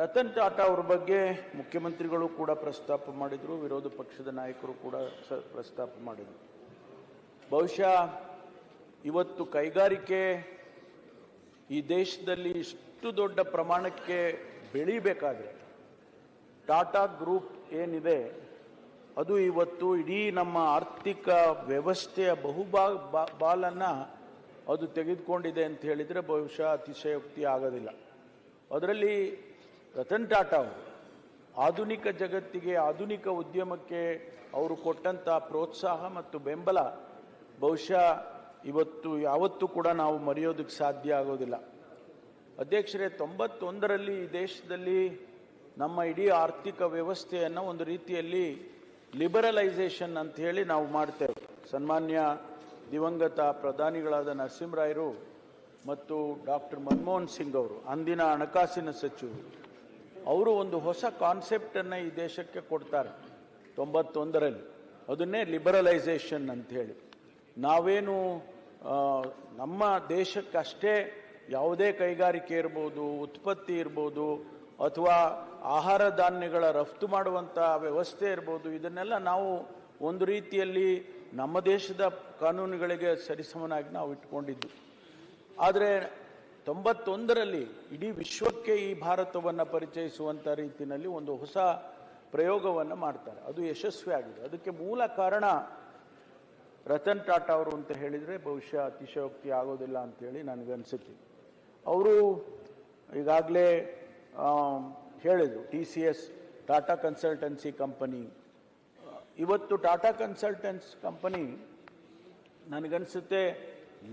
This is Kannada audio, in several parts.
ರತನ್ ಟಾಟಾ ಅವ್ರ ಬಗ್ಗೆ ಮುಖ್ಯಮಂತ್ರಿಗಳು ಕೂಡ ಪ್ರಸ್ತಾಪ ಮಾಡಿದರು, ವಿರೋಧ ಪಕ್ಷದ ನಾಯಕರು ಕೂಡ ಪ್ರಸ್ತಾಪ ಮಾಡಿದರು. ಬಹುಶಃ ಇವತ್ತು ಕೈಗಾರಿಕೆ ಈ ದೇಶದಲ್ಲಿ ಇಷ್ಟು ದೊಡ್ಡ ಪ್ರಮಾಣಕ್ಕೆ ಬೆಳೀಬೇಕಾದ್ರೆ ಟಾಟಾ ಗ್ರೂಪ್ ಏನಿದೆ, ಅದು ಇವತ್ತು ಇಡೀ ನಮ್ಮ ಆರ್ಥಿಕ ವ್ಯವಸ್ಥೆಯ ಬಹುಭಾ ಬಾಲನ್ನ ಅದು ತೆಗೆದುಕೊಂಡಿದೆ ಅಂತ ಹೇಳಿದರೆ ಬಹುಶಃ ಅತಿಶಯೋಕ್ತಿ ಆಗೋದಿಲ್ಲ. ಅದರಲ್ಲಿ ರತನ್ ಟಾಟಾ ಅವರು ಆಧುನಿಕ ಜಗತ್ತಿಗೆ, ಆಧುನಿಕ ಉದ್ಯಮಕ್ಕೆ ಅವರು ಕೊಟ್ಟಂಥ ಪ್ರೋತ್ಸಾಹ ಮತ್ತು ಬೆಂಬಲ ಬಹುಶಃ ಇವತ್ತು, ಯಾವತ್ತೂ ಕೂಡ ನಾವು ಮರೆಯೋದಕ್ಕೆ ಸಾಧ್ಯ ಆಗೋದಿಲ್ಲ. ಅಧ್ಯಕ್ಷರೇ, ತೊಂಬತ್ತೊಂದರಲ್ಲಿ ಈ ದೇಶದಲ್ಲಿ ನಮ್ಮ ಇಡೀ ಆರ್ಥಿಕ ವ್ಯವಸ್ಥೆಯನ್ನು ಒಂದು ರೀತಿಯಲ್ಲಿ ಲಿಬರಲೈಸೇಷನ್ ಅಂತ ಹೇಳಿ ನಾವು ಮಾಡ್ತೇವೆ. ಸನ್ಮಾನ್ಯ ದಿವಂಗತ ಪ್ರಧಾನಿಗಳಾದ ನರಸಿಂಹರಾಯರು ಮತ್ತು ಡಾಕ್ಟರ್ ಮನಮೋಹನ್ ಸಿಂಗ್ ಅವರು, ಅಂದಿನ ಹಣಕಾಸಿನ ಸಚಿವರು. ಅವರು ಒಂದು ಹೊಸ ಕಾನ್ಸೆಪ್ಟನ್ನು ಈ ದೇಶಕ್ಕೆ ಕೊಡ್ತಾರೆ. ತೊಂಬತ್ತೊಂದರಲ್ಲಿ. ಅದನ್ನೇ ಲಿಬರಲೈಸೇಷನ್ ಅಂಥೇಳಿ ನಾವೇನು ನಮ್ಮ ದೇಶಕ್ಕಷ್ಟೇ ಯಾವುದೇ ಕೈಗಾರಿಕೆ ಇರ್ಬೋದು, ಉತ್ಪತ್ತಿ ಇರ್ಬೋದು, ಅಥವಾ ಆಹಾರ ಧಾನ್ಯಗಳ ರಫ್ತು ಮಾಡುವಂಥ ವ್ಯವಸ್ಥೆ ಇರ್ಬೋದು, ಇದನ್ನೆಲ್ಲ ನಾವು ಒಂದು ರೀತಿಯಲ್ಲಿ ನಮ್ಮ ದೇಶದ ಕಾನೂನುಗಳಿಗೆ ಸರಿಸಮನಾಗಿ ನಾವು ಇಟ್ಕೊಂಡಿದ್ದು. ಆದರೆ ತೊಂಬತ್ತೊಂದರಲ್ಲಿ ಇಡೀ ವಿಶ್ವಕ್ಕೆ ಈ ಭಾರತವನ್ನು ಪರಿಚಯಿಸುವಂಥ ರೀತಿಯಲ್ಲಿ ಒಂದು ಹೊಸ ಪ್ರಯೋಗವನ್ನು ಮಾಡ್ತಾರೆ. ಅದು ಯಶಸ್ವಿಯಾಗಿದೆ ಅದಕ್ಕೆ ಮೂಲ ಕಾರಣ ರತನ್ ಟಾಟಾ ಅವರು ಅಂತ ಹೇಳಿದರೆ ಬಹುಶಃ ಅತಿಶಯೋಕ್ತಿ ಆಗೋದಿಲ್ಲ ಅಂತೇಳಿ ನನಗನ್ಸುತ್ತೆ ಅವರು ಈಗಾಗಲೇ ಹೇಳಿದರು, T C S Tata consultancy company. ಇವತ್ತು ಟಾಟಾ ಕನ್ಸಲ್ಟೆನ್ಸ್ ಕಂಪನಿ ನನಗನ್ಸುತ್ತೆ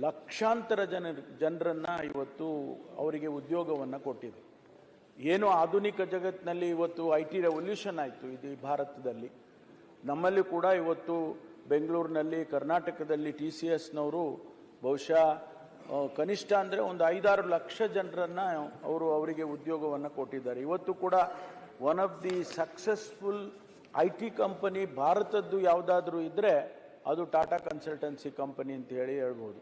ಲಕ್ಷಾಂತರ ಜನ ಜನರನ್ನ ಇವತ್ತು ಅವರಿಗೆ ಉದ್ಯೋಗವನ್ನು ಕೊಟ್ಟಿದೆ. ಏನು ಆಧುನಿಕ ಜಗತ್ತಿನಲ್ಲಿ ಇವತ್ತು ಐ ಟಿ ರೆವಲ್ಯೂಷನ್ ಆಯಿತು ಇದು ಭಾರತದಲ್ಲಿ. ನಮ್ಮಲ್ಲಿ ಕೂಡ ಇವತ್ತು ಬೆಂಗಳೂರಿನಲ್ಲಿ, ಕರ್ನಾಟಕದಲ್ಲಿ ಟಿ ಸಿ ಎಸ್ನವರು ಬಹುಶಃ ಕನಿಷ್ಠ ಅಂದರೆ ಒಂದು ಐದಾರು ಲಕ್ಷ ಜನರನ್ನು ಅವರು ಅವರಿಗೆ ಉದ್ಯೋಗವನ್ನು ಕೊಟ್ಟಿದ್ದಾರೆ. ಇವತ್ತು ಕೂಡ one of the successful I T company ಭಾರತದ್ದು ಯಾವುದಾದ್ರೂ ಇದ್ದರೆ ಅದು ಟಾಟಾ ಕನ್ಸಲ್ಟೆನ್ಸಿ ಕಂಪನಿ ಅಂತ ಹೇಳಿ ಹೇಳ್ಬೋದು.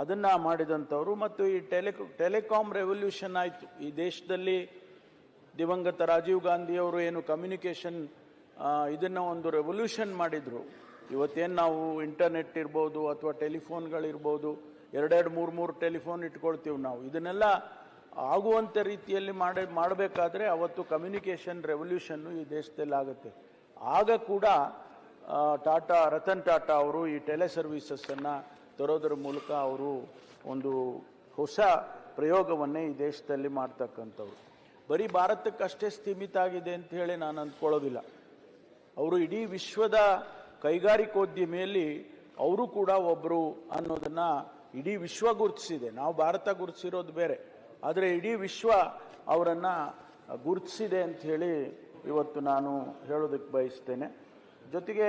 ಅದನ್ನು ಮಾಡಿದಂಥವರು. ಮತ್ತು ಈ ಟೆಲಿ ಟೆಲಿಕಾಮ್ ರೆವಲ್ಯೂಷನ್ ಆಯಿತು. ಈ ದೇಶದಲ್ಲಿ ದಿವಂಗತ ರಾಜೀವ್ ಗಾಂಧಿಯವರು ಏನು ಕಮ್ಯುನಿಕೇಷನ್ ಇದನ್ನು ಒಂದು ರೆವಲ್ಯೂಷನ್ ಮಾಡಿದರು. ಇವತ್ತೇನು ನಾವು ಇಂಟರ್ನೆಟ್ ಇರ್ಬೋದು ಅಥವಾ ಟೆಲಿಫೋನ್ಗಳಿರ್ಬೋದು, ಎರಡೆರಡು ಮೂರು ಮೂರು ಟೆಲಿಫೋನ್ ಇಟ್ಕೊಳ್ತೀವಿ ನಾವು. ಇದನ್ನೆಲ್ಲ ಆಗುವಂಥ ರೀತಿಯಲ್ಲಿ ಮಾಡಿ, ಮಾಡಬೇಕಾದ್ರೆ ಅವತ್ತು ಕಮ್ಯುನಿಕೇಷನ್ ರೆವಲ್ಯೂಷನ್ನು ಈ ದೇಶದಲ್ಲಿ ಆಗುತ್ತೆ ಆಗ ಕೂಡ ಟಾಟಾ, ರತನ್ ಟಾಟಾ ಅವರು ಈ ಟೆಲೆ ಸರ್ವೀಸಸ್ಸನ್ನು ತರೋದರ ಮೂಲಕ ಅವರು ಒಂದು ಹೊಸ ಪ್ರಯೋಗವನ್ನೇ ಈ ದೇಶದಲ್ಲಿ ಮಾಡ್ತಕ್ಕಂಥವ್ರು. ಬರೀ ಭಾರತಕ್ಕಷ್ಟೇ ಸ್ಥಿಮಿತ ಆಗಿದೆ ಅಂತ ಹೇಳಿ ನಾನು ಅಂದ್ಕೊಳ್ಳೋದಿಲ್ಲ. ಅವರು ಇಡೀ ವಿಶ್ವದ ಕೈಗಾರಿಕೋದ್ಯಮಿಯಲ್ಲಿ ಅವರು ಕೂಡ ಒಬ್ಬರು ಅನ್ನೋದನ್ನ ಇಡೀ ವಿಶ್ವ ಗುರುತಿಸಿದೆ. ನಾವು ಭಾರತ ಗುರುತಿಸಿರೋದು ಬೇರೆ. ಆದರೆ ಇಡೀ ವಿಶ್ವ ಅವರನ್ನು ಗುರುತಿಸಿದೆ ಅಂತ ಹೇಳಿ ಇವತ್ತು ನಾನು ಹೇಳೋದಕ್ಕೆ ಬಯಸ್ತೇನೆ. ಜೊತೆಗೆ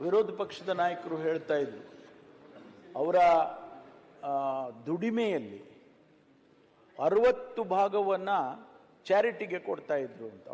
ವಿರೋಧ ಪಕ್ಷದ ನಾಯಕರು ಹೇಳ್ತಾ ಇದ್ರು. ಅವರ ದುಡಿಮೆಯಲ್ಲಿ ಅರವತ್ತು ಭಾಗವನ್ನು ಚಾರಿಟಿಗೆ ಕೊಡ್ತಾ ಇದ್ರು ಅಂತ.